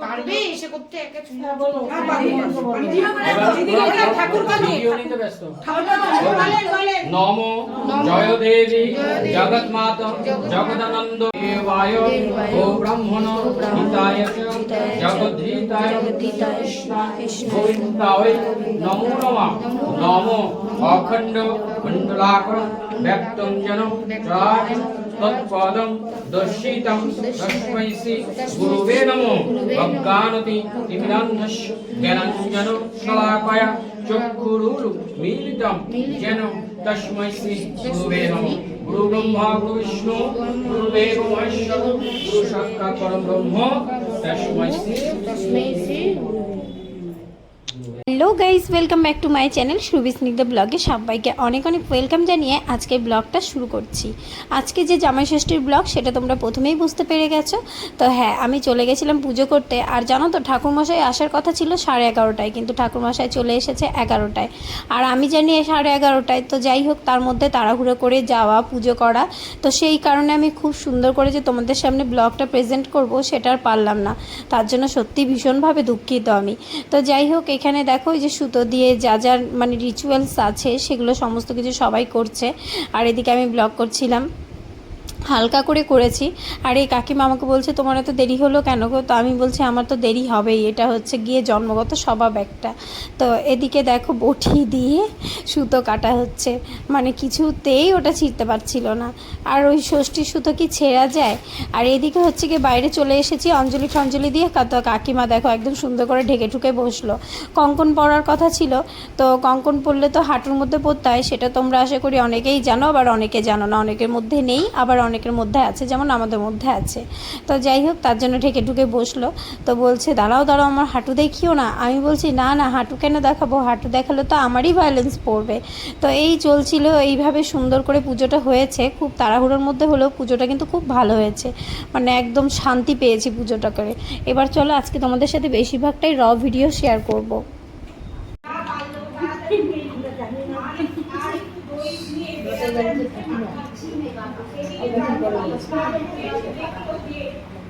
পারবে? এসে করতে একা নম জয় দেবী জগৎমাত জগদানন্দ দেবায় ও ব্রাহ্মণ হিতায় জগদ্ধিতায় গোবিন্দায়। নমো নমঃ। নম। অখণ্ড মণ্ডলাকর ব্যক্তঞ্জন তৎপদম দর্শিতম তস্মৈসি গুরুবে নমো অজ্ঞানতি তিমিরান্ধস্য জ্ঞানাঞ্জন শলাকয়া চক্ষুরুরু মিলিতম যেন তস্মৈসি গুরুবে নমো গুরু ব্রহ্মা গুরু বিষ্ণু গুরু দেব মহেশ্বর গুরু সাক্ষাৎ পরম ব্রহ্ম তস্মৈসি তস্মৈসি hello guys welcome back to my channel Subi Snigdha ব্লগে সবাইকে অনেক অনেক ওয়েলকাম জানিয়ে আজকে ব্লগটা শুরু করছি। আজকে যে জামাই ষষ্ঠীর ব্লগ সেটা তোমরা প্রথমেই বুঝতে পেরে গেছো। তো হ্যাঁ আমি চলে গেছিলাম পুজো করতে। আর জানো তো, ঠাকুরমশাই আসার কথা ছিল সাড়ে এগারোটায়, কিন্তু ঠাকুরমশাই চলে এসেছে এগারোটায়। আর আমি জানি সাড়ে এগারোটায়, তো যাই হোক, তার মধ্যে তাড়াহুড়ো করে যাওয়া, পুজো করা। তো সেই কারণে আমি খুব সুন্দর করে যে তোমাদের সামনে ব্লগটা প্রেজেন্ট করব, সেটা আর পারলাম না। তার জন্য সত্যি ভীষণভাবে দুঃখিত আমি। তো যাই হোক, এখানে দেখো ওই যে সুতো দিয়ে যা যার মানে রিচুয়ালস আছে, সেগুলো সমস্ত কিছু সবাই করছে। আর এদিকে আমি ব্লগ করছিলাম। হালকা করে করেছি। আর এই কাকিমা আমাকে বলছে, তোমার এত দেরি হলো কেন গো? তো আমি বলছি, আমার তো দেরি হবেই। এটা হচ্ছে গিয়ে জন্মগত স্বভাব একটা। তো এদিকে দেখো বটি দিয়ে সুতো কাটা হচ্ছে। মানে কিছুতেই ওটা ছিঁড়তে পারছিল না। আর ওই ষষ্ঠীর সুতো কি ছেঁড়া যায়? আর এদিকে হচ্ছে গিয়ে বাইরে চলে এসেছি, অঞ্জলি টঞ্জলি দিয়ে। কাকিমা দেখো একদম সুন্দর করে ঢেকে ঢুকে বসল। কঙ্কন পরার কথা ছিল। তো কঙ্কন পরলে তো হাঁটুর মধ্যে পরতে হয়, সেটা তোমরা আশা করি অনেকেই জানো, আবার অনেকে জানো না, অনেকের মধ্যে নেই, আবার অনেকের মধ্যে আছে, যেমন আমাদের মধ্যে আছে। তো যাই হোক, তার জন্য ঢেকে ঢুকে বসল। তো বলছে, দাঁড়াও দাঁড়াও, আমার হাঁটু দেখিও না। আমি বলছি, না না, হাঁটু কেন দেখাবো? হাঁটু দেখালে তো আমারই ভায়োলেন্স পড়বে। তো এই চলছিল, এইভাবে সুন্দর করে পুজোটা হয়েছে। খুব তাড়াহুড়োর মধ্যে হলেও পুজোটা কিন্তু খুব ভালো হয়েছে। মানে একদম শান্তি পেয়েছি পুজোটা করে। এবার চলো, আজকে তোমাদের সাথে বেশিরভাগটাই র ভিডিও শেয়ার করব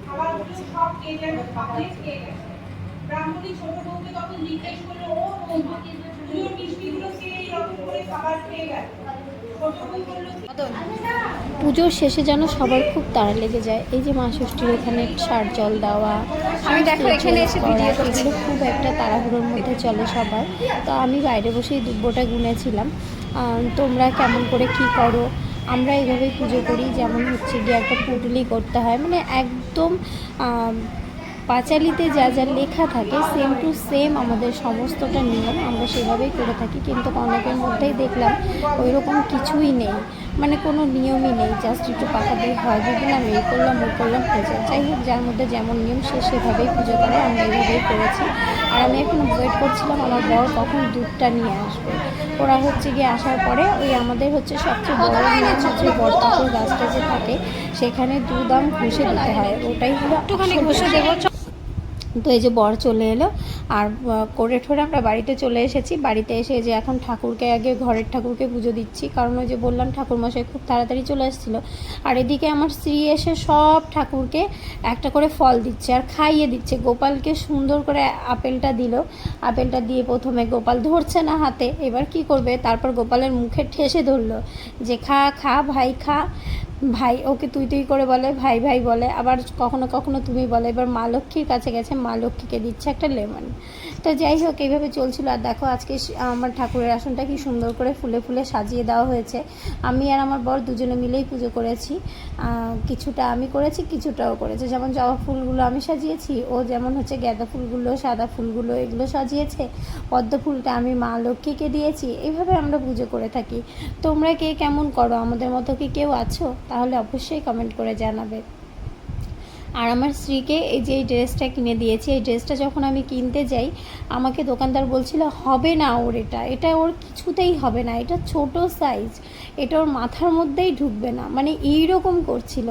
খাবারগুলো সব খেয়ে যাবে পাপড়ে খেয়ে গেছে ব্রাহ্মণী ছোট বউকে তখন জিজ্ঞেস করল ও বৌমা তুইও মিষ্টিগুলো খেয়ে এইরকম করে খাবার খেয়ে গেল পুজোর শেষে যেন সবার খুব তাড়া লেগে যায়। এই যে মা ষষ্ঠীর এখানে সার জল দেওয়া আমি দেখো এখানে এসে ভিডিও খুব একটা তাড়াহুড়োর মধ্যে চলে সবার। তো আমি বাইরে বসেই দুব্বটা গুনেছিলাম। তোমরা কেমন করে কি করো? আমরা এইভাবেই পুজো করি। যেমন হচ্ছে গিয়ে একটা পুটুলি করতে হয়। মানে একদম পাঁচালিতে যা যা লেখা থাকে সেম টু সেম আমাদের সমস্তটা নিয়ম আমরা সেভাবেই করে থাকি। কিন্তু অনেকের মধ্যেই দেখলাম ওই রকম কিছুই নেই। মানে কোনো নিয়মই নেই জাস্ট একটু পাখা দিয়ে হয় যদি আমি এই করলাম ওই করলাম যায় যাই হোক যার মধ্যে যেমন নিয়ম সে সেভাবেই পুজো করে আমরা এইভাবেই করেছি। আর আমি এখন ওয়েট করছিলাম আমার বর কখন দুধটা নিয়ে আসবে। ওরা হচ্ছে গিয়ে আসার পরে ওই আমাদের হচ্ছে সবচেয়ে বড় নিয়ম হচ্ছে বরতাপুর গাছটা যে থাকে সেখানে দুধ আম ঘষে দিতে হয়। ওটাই হলো একটুখানি ঘষে দেবো তো এই যে বর চলে এলো। আর করে ঠোরে আমরা বাড়িতে চলে এসেছি। বাড়িতে এসে যে এখন ঠাকুরকে আগে ঘরের ঠাকুরকে পুজো দিচ্ছি। কারণ ওই যে বললাম ঠাকুরমশাই খুব তাড়াতাড়ি চলে এসেছিল। আর এদিকে আমার স্ত্রী এসে সব ঠাকুরকে একটা করে ফল দিচ্ছে আর খাইয়ে দিচ্ছে। গোপালকে সুন্দর করে আপেলটা দিল। আপেলটা দিয়ে প্রথমে গোপাল ধরছে না হাতে। এবার কি করবে? তারপর গোপালের মুখে ঠেসে ধরলো যে, খা খা, ভাই, খা। ভাই, ওকে তুই তুই করে বলে, ভাই ভাই বলে, আবার কখনো কখনো তুমি বলে, এবার মা লক্ষ্মীর কাছে গেছে, মা লক্ষ্মীকে দিচ্ছে একটা লেমন। তো যাই হোক, এইভাবে চলছিল। আর দেখো, আজকে আমার ঠাকুরের আসনটা কি সুন্দর করে ফুলে ফুলে সাজিয়ে দেওয়া হয়েছে। আমি আর আমার বর দুজনে মিলেই পুজো করেছি। কিছুটা আমি করেছি, কিছুটাও করেছে। যেমন জবা ফুলগুলো আমি সাজিয়েছি, ও যেমন হচ্ছে গাঁদা ফুলগুলো, সাদা ফুলগুলো, এগুলো সাজিয়েছে। পদ্ম ফুলটা আমি মা লক্ষ্মীকে দিয়েছি। এইভাবে আমরা পুজো করে থাকি। তোমরা কে কেমন করো? আমাদের মতো কি কেউ আছো? তাহলে অবশ্যই কমেন্ট করে জানাবে। আর আমার স্ত্রীকে এই যে এই ড্রেসটা কিনে দিয়েছি, এই ড্রেসটা যখন আমি কিনতে যাই, আমাকে দোকানদার বলছিল, হবে না ওর এটা। এটা ওর কিছুতেই হবে না, এটা ছোট সাইজ এটা ওর মাথার মধ্যেই ঢুকবে না। মানে এইরকম করছিল।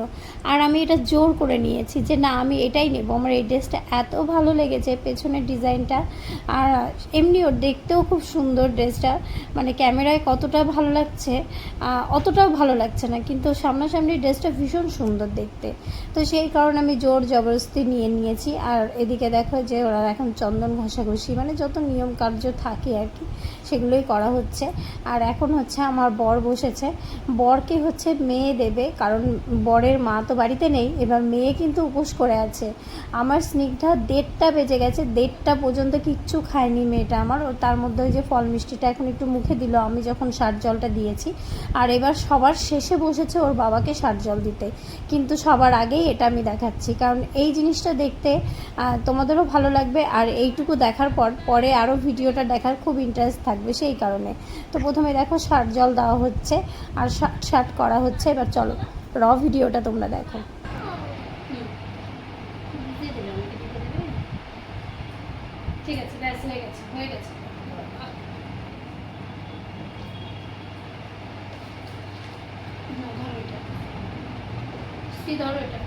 আর আমি এটা জোর করে নিয়েছি যে, না, আমি এটাই নেব। আমার এই ড্রেসটা এত ভালো লেগেছে, পেছনের ডিজাইনটা। আর এমনি ওর দেখতেও খুব সুন্দর ড্রেসটা। মানে ক্যামেরায় কতটা ভালো লাগছে অতটাও ভালো লাগছে না, কিন্তু সামনাসামনি ড্রেসটা ভীষণ সুন্দর দেখতে। তো সেই কারণে আমি জোর জবরদস্তি নিয়ে নিয়েছি। আর এদিকে দেখো যে, ওরা এখন চন্দন ঘষাঘষি মানে যত নিয়ম কার্য থাকে আর কি, সেগুলোই করা হচ্ছে। আর এখন হচ্ছে আমার বর বসেছে। বরকে হচ্ছে মেয়ে দেবে, কারণ বরের মা তো বাড়িতে নেই, এবার মেয়ে কিন্তু উপোস করে আছে। আমার স্নিগ্ধা দেড়টা বেজে গেছে, দেড়টা পর্যন্ত কিচ্ছু খায়নি মেয়েটা আমার তার মধ্যে ওই যে ফল মিষ্টিটা এখন একটু মুখে দিল, আমি যখন সার জলটা দিয়েছি। আর এবার সবার শেষে বসেছে ওর বাবাকে সার জল দিতে। কিন্তু সবার আগেই এটা আমি দেখাচ্ছি, কারণ এই জিনিসটা দেখতে তোমাদেরও ভালো লাগবে। আর এইটুকু দেখার পর, পরে আরও ভিডিওটা দেখার খুব ইন্টারেস্ট থাকবে সেই কারণে। তো প্রথমে দেখো সার জল দেওয়া হচ্ছে। আর শার্ট শার্ট করা হচ্ছে। এবার চলো র ভিডিওটা তোমরা দেখো। ঠিক আছে, ব্যাস, হয়ে গেছে হয়ে গেছে। ধরো এটা।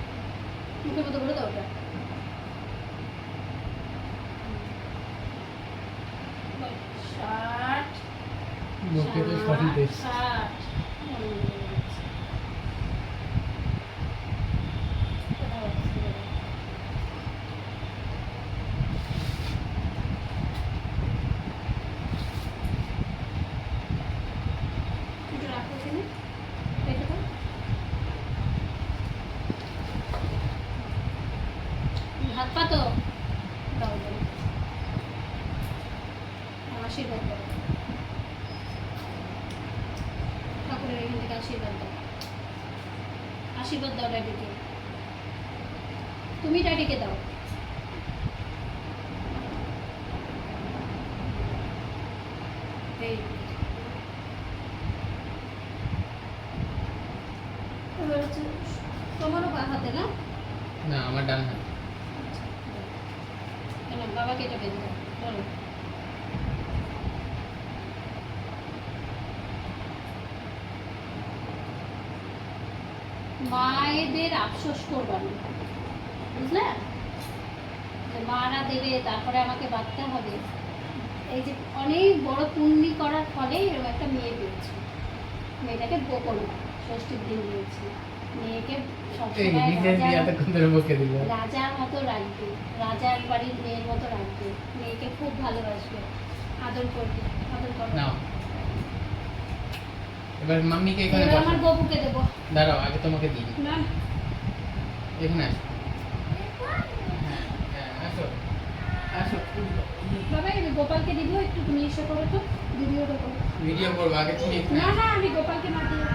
মুখের মতো ভরে দাও ওটা। ষাট, লোকে তোমারও বা হাতে না না আমার ডান হাত। বাবাকে এটা বেঁধে বলো মায়েদের আফসোস করবা না বুঝলে? মারা দেবে তারপরে আমাকে বাঁচতে হবে। এই যে অনেক বড় পুণ্যি করার ফলে এরকম একটা মেয়ে পেয়েছি মেয়েটাকে গোপন ষষ্ঠীর দিন দিয়েছি। মেয়েকে রাজার- মতো রাখবে রাজার বাড়ির মেয়ের মতো রাখবে। মেয়েকে খুব ভালোবাসবে। আদর করবে আদর করবে। এবার মাম্মিকে এখানে আমার গপুকে দেবো। দাঁড়াও আগে তোমাকে দিই। না এখানে আসো হ্যাঁ হ্যাঁ আসো আসো বাবা এই গোপালকে দিব একটু তুমি এসে করো তো ভিডিওটা করো। ভিডিও করব আগে তুমি না না আমি গোপালকে না দিয়ে।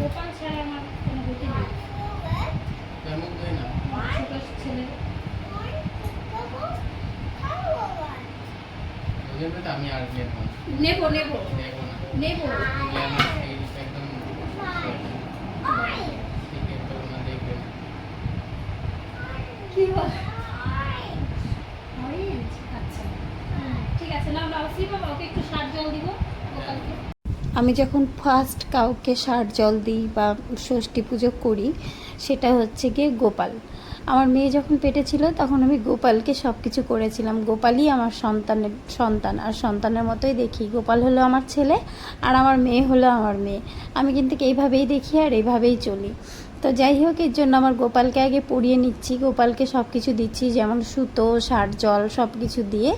গোপাল ছাড়া আমার কোনো গতি নেই। তার মধ্যে না। ছোট ছেলে। তো আমি আর দেখব নেব নেব দেখব না নেব এগুলো আমার এই একদম ঠিক আছে না দেখবে না আচ্ছা। দিব আমি যখন ফার্স্ট কাউকে সার জল দিই বা ষষ্ঠী পুজো করি, সেটা হচ্ছে গিয়ে গোপাল। আমার মেয়ে যখন পেটে ছিল, তখন আমি গোপালকে সব কিছু করেছিলাম। গোপালই আমার সন্তানের, সন্তান, আর সন্তানের মতোই দেখি। গোপাল হলো আমার ছেলে, আর আমার মেয়ে হলো আমার মেয়ে। আমি কিন্তু এইভাবেই দেখি আর এইভাবেই চলি। তো যাই হোক এর জন্য আমার গোপালকে আগে পরিয়ে নিচ্ছি। গোপালকে সব কিছু দিচ্ছি যেমন সুতো সার জল সব কিছু দিয়ে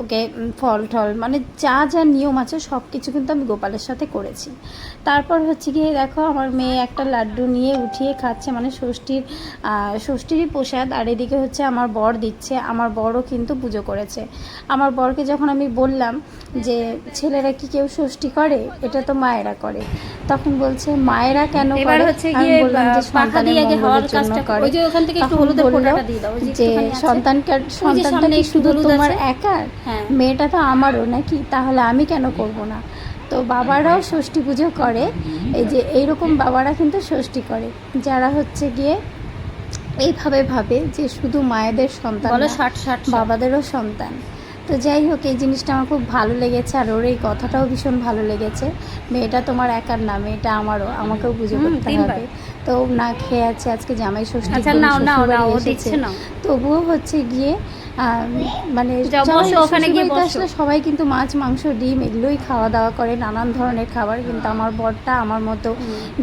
ওকে ফল টল মানে যা যা নিয়ম আছে সব কিছু কিন্তু আমি গোপালের সাথে করেছি। তারপর হচ্ছে গিয়ে দেখো আমার মেয়ে একটা লাড্ডু নিয়ে উঠিয়ে খাচ্ছে মানে ষষ্ঠীর ষষ্ঠীরই প্রসাদ আর এদিকে হচ্ছে আমার বর দিচ্ছে আমার বরও কিন্তু পুজো করেছে। আমার বরকে যখন আমি বললাম যে ছেলেরা কি কেউ ষষ্ঠী করে? এটা তো মায়েরা করে। তখন বলছে মায়েরা কেন করে? হচ্ছে আমি বললাম যে সন্তানের মঙ্গলের জন্য করে। যে সন্তানটা কি শুধু তোমার একার হ্যাঁ। মেয়েটা তো আমারও নাকি? তাহলে আমি কেন করব না? তো বাবারাও ষষ্ঠী পুজো করে। এই যে এইরকম বাবারা কিন্তু ষষ্ঠী করে। যারা হচ্ছে গিয়ে এইভাবে ভাবে যে শুধু মায়েদের সন্তান বাবাদেরও সন্তান। তো যাই হোক এই জিনিসটা আমার খুব ভালো লেগেছে আর ওর এই কথাটাও ভীষণ ভালো লেগেছে। মেয়েটা তোমার একার না মেয়েটা আমারও। আমাকেও পুজো করতে হবে। তো না খেয়ে আছে আজকে জামাই ষষ্ঠী আচ্ছা তবুও হচ্ছে গিয়ে মানে ওখানে গিয়ে আসলে সবাই কিন্তু মাছ মাংস ডিম এগুলোই খাওয়া দাওয়া করে নানান ধরনের খাবার। কিন্তু আমার বরটা আমার মতো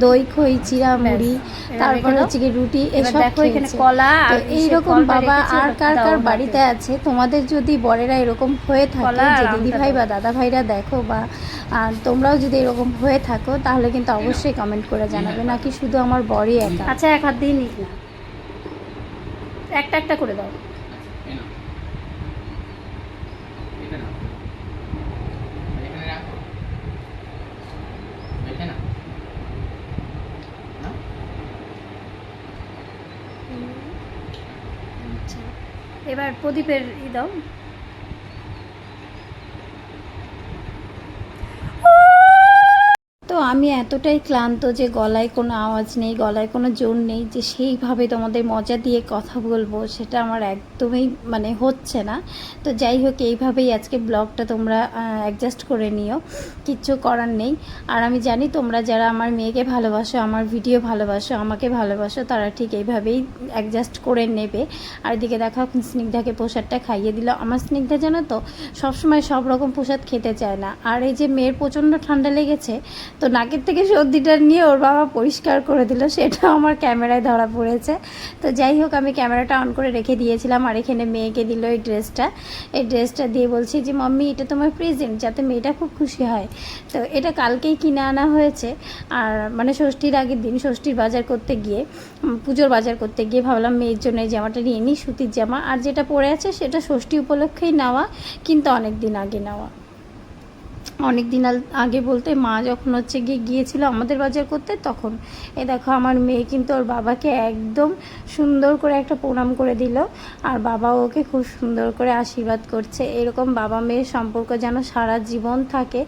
দই খই চিরা মুড়ি তারপর হচ্ছে কি রুটি এসব। কলা এইরকম বাবা আর কার কার বাড়িতে আছে? তোমাদের যদি বরেরা এরকম হয়ে থাকে যে দিদি ভাই বা দাদা ভাইরা দেখো বা তোমরাও যদি এরকম হয়ে থাকো তাহলে কিন্তু অবশ্যই কমেন্ট করে জানাবে। নাকি শুধু আমার বরই একা? আচ্ছা এক হাত দিয়ে নিস না। একটা একটা করে দাও এই নাও। এটা নাও। এখানে রাখো। দেখে নাও। নাও। এবার প্রদীপের ই দাও তো আমি এতটাই ক্লান্ত যে গলায় কোনো আওয়াজ নেই, গলায় কোনো জোর নেই যে সেইভাবে তোমাদের মজা দিয়ে কথা বলব, সেটা আমার একদমই মানে হচ্ছে না। তো যাই হোক, এইভাবেই আজকে ব্লগটা তোমরা অ্যাডজাস্ট করে নিও, কিচ্ছু করার নেই। আর আমি জানি তোমরা যারা আমার মেয়েকে ভালোবাসো, আমার ভিডিও ভালোবাসো, আমাকে ভালোবাসো, তারা ঠিক এইভাবেই অ্যাডজাস্ট করে নেবে। আর এদিকে দেখো, স্নিগ্ধাকে প্রসাদটা খাইয়ে দিল। আমার স্নিগ্ধা জানো তো, সবসময় সব রকম প্রসাদ খেতে চায় না। আর এই যে মেয়ের প্রচণ্ড ঠান্ডা লেগেছে, তো নাকের থেকে সর্দিটা নিয়ে ওর বাবা পরিষ্কার করে দিল, সেটা আমার ক্যামেরায় ধরা পড়েছে। তো যাই হোক, আমি ক্যামেরাটা অন করে রেখে দিয়েছিলাম আর এখানে মেয়েকে দিল এই ড্রেসটা। এই ড্রেসটা দিয়ে বলছি যে, মাম্মি, এটা তোমার প্রেজেন্ট যাতে মেয়েটা খুব খুশি হয়। তো এটা কালকেই কিনে আনা হয়েছে। আর মানে ষষ্ঠীর আগের দিন, ষষ্ঠীর বাজার করতে গিয়ে পুজোর বাজার করতে গিয়ে ভাবলাম মেয়ের জন্য এই জামাটা নিয়ে নিই সুতির জামা। আর যেটা পরে আছে, সেটা ষষ্ঠী উপলক্ষেই নেওয়া, কিন্তু অনেক দিন আগে নেওয়া। অনেক দিন আগে বলতে মা যখন হচ্ছে গিয়ে গিয়েছিল আমাদের বাজার করতে, তখন, এ দেখো আমার মেয়ে কিন্তু ওর বাবাকে একদম সুন্দর করে একটা প্রণাম করে দিল, আর বাবা ওকে খুব সুন্দর করে আশীর্বাদ করছে। এরকম বাবা মেয়ের সম্পর্ক যেন সারা জীবন থাকে,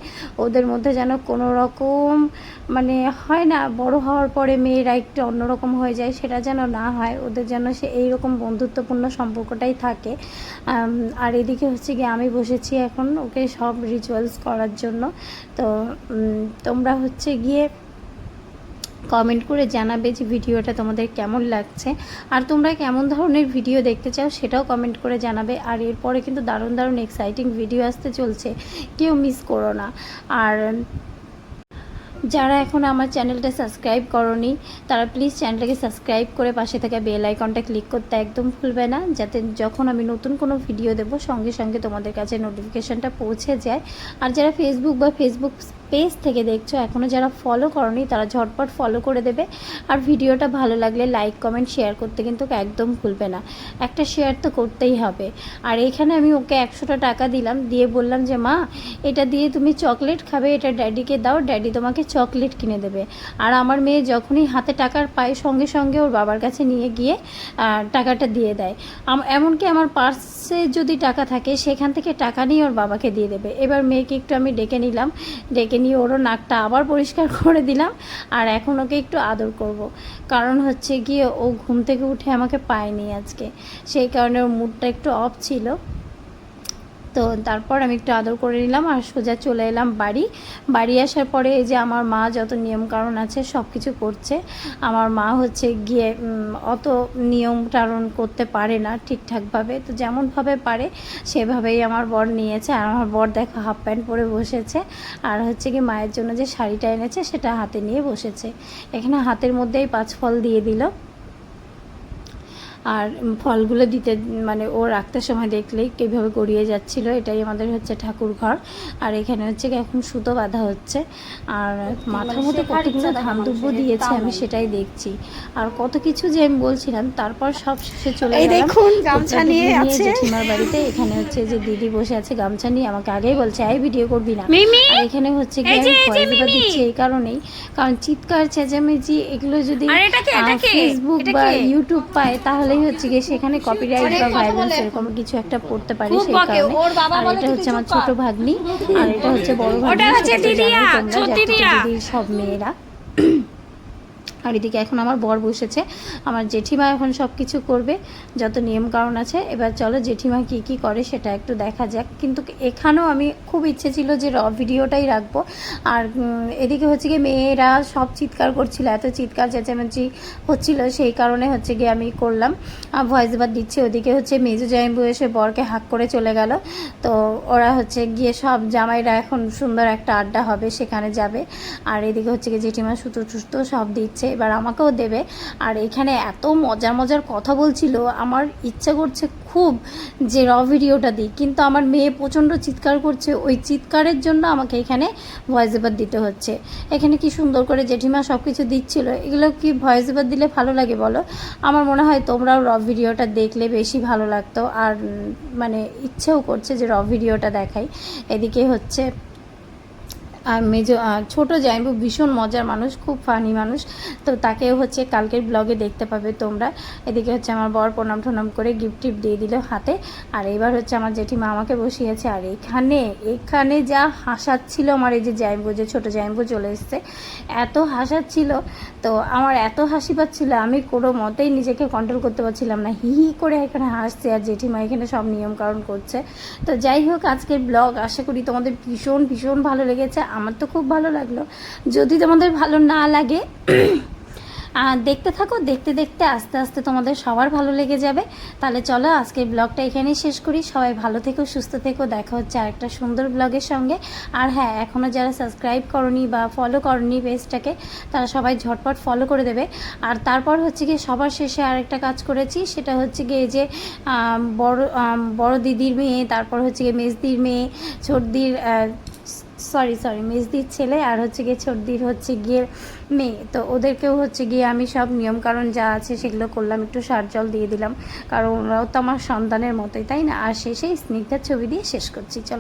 ওদের মধ্যে যেন কোনো রকম মানে হয় না, বড় হওয়ার পরে মেয়েরা একটু অন্যরকম হয়ে যায়, সেটা যেন না হয়। ওদের যেন সে এইরকম বন্ধুত্বপূর্ণ সম্পর্কটাই থাকে। আর এদিকে হচ্ছে গিয়ে আমি বসেছি এখন, ওকে সব রিচুয়ালস করার জন্য। তো তোমরা হচ্ছে গিয়ে কমেন্ট করে জানাবে যে ভিডিওটা তোমাদের কেমন লাগছে। আর তোমরা কেমন ধরনের ভিডিও দেখতে চাও সেটাও কমেন্ট করে জানাবে। আর এরপরে কিন্তু দারুণ দারুণ এক্সাইটিং ভিডিও আসতে চলছে। কেউ মিস করো না। আর যারা এখন আমার চ্যানেলটা সাবস্ক্রাইব করনি, তারা প্লিজ চ্যানেলটাকে সাবস্ক্রাইব করে পাশে থাকা বেল আইকনটা ক্লিক করতে একদম ভুলবে না, যাতে যখন আমি নতুন কোনো ভিডিও দেবো, সঙ্গে সঙ্গে তোমাদের কাছে নোটিফিকেশানটা পৌঁছে যায়। আর যারা ফেসবুক বা ফেসবুক পেজ থেকে দেখছ এখনও যারা ফলো করনি তারা ঝটপট ফলো করে দেবে। আর ভিডিওটা ভালো লাগলে লাইক কমেন্ট শেয়ার করতে কিন্তু একদম ভুলবে না। একটা শেয়ার তো করতেই হবে। আর এখানে আমি ওকে একশোটা টাকা দিলাম, দিয়ে বললাম যে, মা, এটা দিয়ে তুমি চকলেট খাবে, এটা ড্যাডিকে দাও ড্যাডি তোমাকে চকলেট কিনে দেবে। আর আমার মেয়ে যখনই হাতে টাকার পায়, সঙ্গে সঙ্গে ওর বাবার কাছে নিয়ে গিয়ে টাকাটা দিয়ে দেয়। এমনকি আমার পার্সে যদি টাকা থাকে, সেখান থেকে টাকা নিয়ে ওর বাবাকে দিয়ে দেবে। এবার মেয়েকে একটু আমি ডেকে নিলাম। ডেকে নিয়ে ওরও নাকটা আবার পরিষ্কার করে দিলাম আর এখন ওকে একটু আদর করব। কারণ হচ্ছে গিয়ে ও ঘুম থেকে উঠে আমাকে পায়নি আজকে সেই কারণে ওর মুডটা একটু অফ ছিল তো তারপর আমি একটু আদর করে নিলাম আর সোজা চলে এলাম বাড়ি। বাড়ি আসার পরে এই যে আমার মা যত নিয়ম কারণ আছে সব কিছু করছে। আমার মা হচ্ছে গিয়ে অত নিয়ম টারণ করতে পারে না ঠিকঠাকভাবে। তো যেমনভাবে পারে সেভাবেই আমার বর নিয়েছে আর আমার বর দেখো হাফ প্যান্ট পরে বসেছে আর হচ্ছে কি মায়ের জন্য যে শাড়িটা এনেছে সেটা হাতে নিয়ে বসেছে। এখানে হাতের মধ্যেই পাঁচ ফল দিয়ে দিল। আর ফলগুলো দিতে মানে ও রাখতে সময় দেখলেই কীভাবে গড়িয়ে যাচ্ছিল এটাই আমাদের হচ্ছে ঠাকুর ঘর আর এখানে হচ্ছে কি এখন সুতো বাঁধা হচ্ছে আর মাথার মধ্যে কতগুলো ধান মানুষের, দিয়েছে আমি সেটাই দেখছি আর কত কিছু যে আমি বলছিলাম তারপর সব শেষে চলে দেখুন, গামছা নিয়ে আছে। জেঠিমার বাড়িতে এখানে হচ্ছে যে দিদি বসে আছে গামছা নিয়ে আমাকে আগেই বলছে এই ভিডিও করবি না আর এখানে হচ্ছে কি আমি এই যে ভয়েস ওভার মিমি। দিচ্ছি এই কারণেই কারণ চিৎকার চেঁচামেচি এগুলো যদি? ফেসবুক বা? ইউটিউব পায় তাহলেই হচ্ছে গিয়ে সেখানে কপিরাইট বা ভাইরাস এরকম কিছু একটা পড়তে পারি সেই কারণে। আর এটা হচ্ছে আমার ছোট ভাগ্নি আর এটা হচ্ছে বড় ভাগ্নি ওটা হচ্ছে দিদিয়া, ছোট জ্যাঠতো সব মেয়েরা আর এদিকে এখন আমার বর বসেছে। আমার জেঠিমা এখন সব কিছু করবে, যত নিয়ম কারণ আছে। এবার চলো জেঠিমা কি কি করে সেটা একটু দেখা যাক। কিন্তু এখানেও আমি খুব ইচ্ছে ছিল যে র ভিডিওটাই রাখব। আর এদিকে হচ্ছে গিয়ে মেয়েরা সব চিৎকার করছিল, এত চিৎকার চেঁচামেচি হচ্ছিল, সেই কারণে হচ্ছে গিয়ে আমি করলাম। ভয়েস ওভার দিচ্ছি, ওদিকে হচ্ছে মেজু জামাইবু এসে বরকে হাক করে চলে গেল। তো ওরা হচ্ছে গিয়ে সব জামাইরা এখন সুন্দর একটা আড্ডা হবে, সেখানে যাবে। আর এদিকে হচ্ছে গিয়ে জেঠিমা সুতো টুতো সব দিচ্ছে। এবার আমাকেও দেবে। আর এখানে এত মজার মজার কথা বলছিল, আমার ইচ্ছা করছে খুব যে র ভিডিওটা দিই কিন্তু আমার মেয়ে প্রচণ্ড চিৎকার করছে, ওই চিৎকারের জন্য আমাকে এখানে ভয়েস ওভার দিতে হচ্ছে। এখানে কি সুন্দর করে জেঠিমা সব কিছু দিচ্ছিল, এগুলো কি ভয়েস ওভার দিলে ভালো লাগে বলো? আমার মনে হয় তোমরাও র ভিডিওটা দেখলে বেশি ভালো লাগতো। আর মানে ইচ্ছেও করছে যে র ভিডিওটা দেখাই। এদিকে হচ্ছে আর মেজো ছোটো জাইবু ভীষণ মজার মানুষ, খুব ফানি মানুষ। তো তাকেও হচ্ছে কালকের ব্লগে দেখতে পাবে তোমরা। এদিকে হচ্ছে আমার বর প্রণাম টনাম করে গিফট টিফট দিয়ে দিল হাতে। আর এবার হচ্ছে আমার জেঠিমা আমাকে বসিয়েছে, আর এখানে এখানে যা হাসাচ্ছিল আমার এই যে জাইবু যে ছোটো জাইবু চলে এসছে, এত হাসাচ্ছিল। তো আমার এত হাসি পাচ্ছিল, আমি কোনো মতেই নিজেকে কন্ট্রোল করতে পারছিলাম না। হি হি করে এখানে হাসছে আর জেঠিমা এখানে সব নিয়মকানুন করছে। তো যাই হোক, আজকের ব্লগ আশা করি তোমাদের ভীষণ ভীষণ ভালো লেগেছে। আমার তো খুব ভালো লাগল। যদি তোমাদের ভালো না লাগে দেখতে থাকো, দেখতে দেখতে আস্তে আস্তে তোমাদের সবার ভালো লেগে যাবে। তাহলে চলো আজকের ব্লগটা এখানেই শেষ করি। সবাই ভালো থেকো, সুস্থ থেকো, দেখা হচ্ছে আরেকটা সুন্দর ব্লগের সঙ্গে। আর হ্যাঁ এখনও যারা সাবস্ক্রাইব করনি বা ফলো করনি পেজটাকে তারা সবাই ঝটপট ফলো করে দেবে। আর তারপর হচ্ছে গিয়ে সবার শেষে আরেকটা কাজ করেছি, সেটা হচ্ছে গিয়ে যে বড় বড় দিদির মেয়ে, তারপর হচ্ছে গিয়ে মেজদির মেয়ে, ছোটদির সরি সরি মেজদির ছেলে আর হচ্ছে গিয়ে ছোটদির হচ্ছে গিয়ে মেয়ে। তো ওদেরকেও হচ্ছে গিয়ে আমি সব নিয়মকানুন যা আছে সেগুলো করলাম, একটু সার জল দিয়ে দিলাম। কারণ ওরাও তো আমার সন্তানের মতোই, তাই না? আর শেষে স্নিগ্ধার ছবি দিয়ে শেষ করছি। চলো।